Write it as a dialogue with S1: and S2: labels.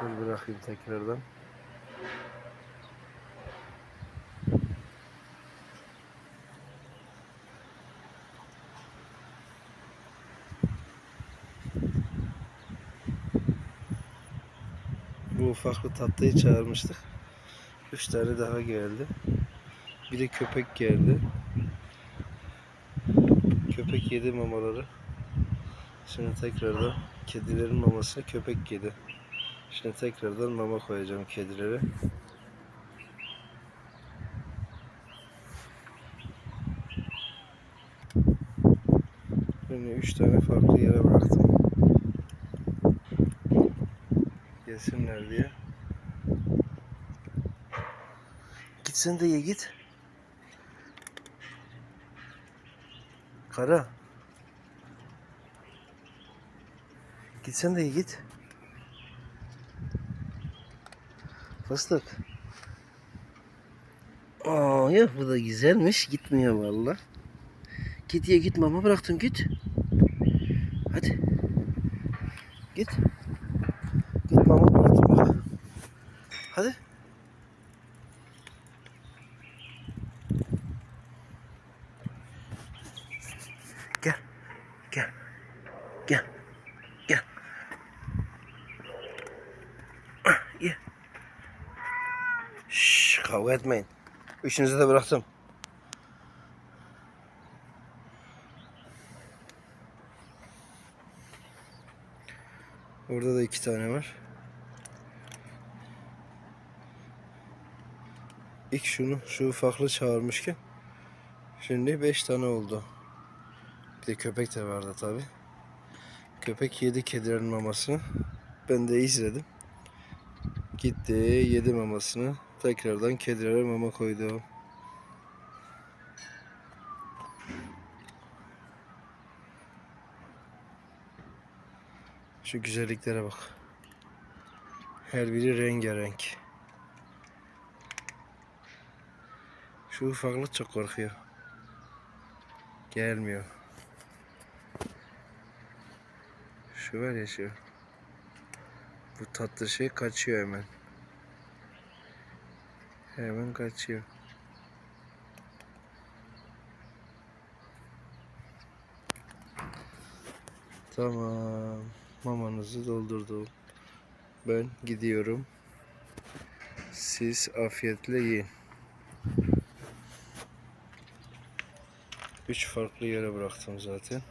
S1: Dur bırakayım tekrardan. Bu ufaklı tatlıyı çağırmıştık. Üç tane daha geldi. Bir de köpek geldi. Köpek yedi mamaları. Şimdi tekrardan kedilerin mamasına köpek yedi. Şimdi tekrardan mama koyacağım kedilere. Şimdi üç tane farklı yere bıraktım. Yesinler diye. Git sen de ye git. Kara. Git sen de ye git. Fıstık. Aa ya bu da güzelmiş. Gitmiyor valla. Git ye git mama bıraktım git. Hadi. Git. Git mama bıraktım. Hadi. Şşş kavga etmeyin. Üçünüzü de bıraktım. Orada da iki tane var. İlk şunu, şu ufaklığı çağırmışken şimdi beş tane oldu. Bir de köpek de vardı tabi. Köpek yedi kedilerin mamasını. Ben de izledim. Gitti yedi mamasını. Tekrardan kedilere mama koydu. Şu güzelliklere bak. Her biri rengarenk. Şu ufaklık çok korkuyor. Gelmiyor. Şu var ya şu. Bu tatlı şey kaçıyor hemen. Hemen kaçıyor. Tamam. Mamanızı doldurdum. Ben gidiyorum. Siz afiyetle yiyin. Üç farklı yere bıraktım zaten.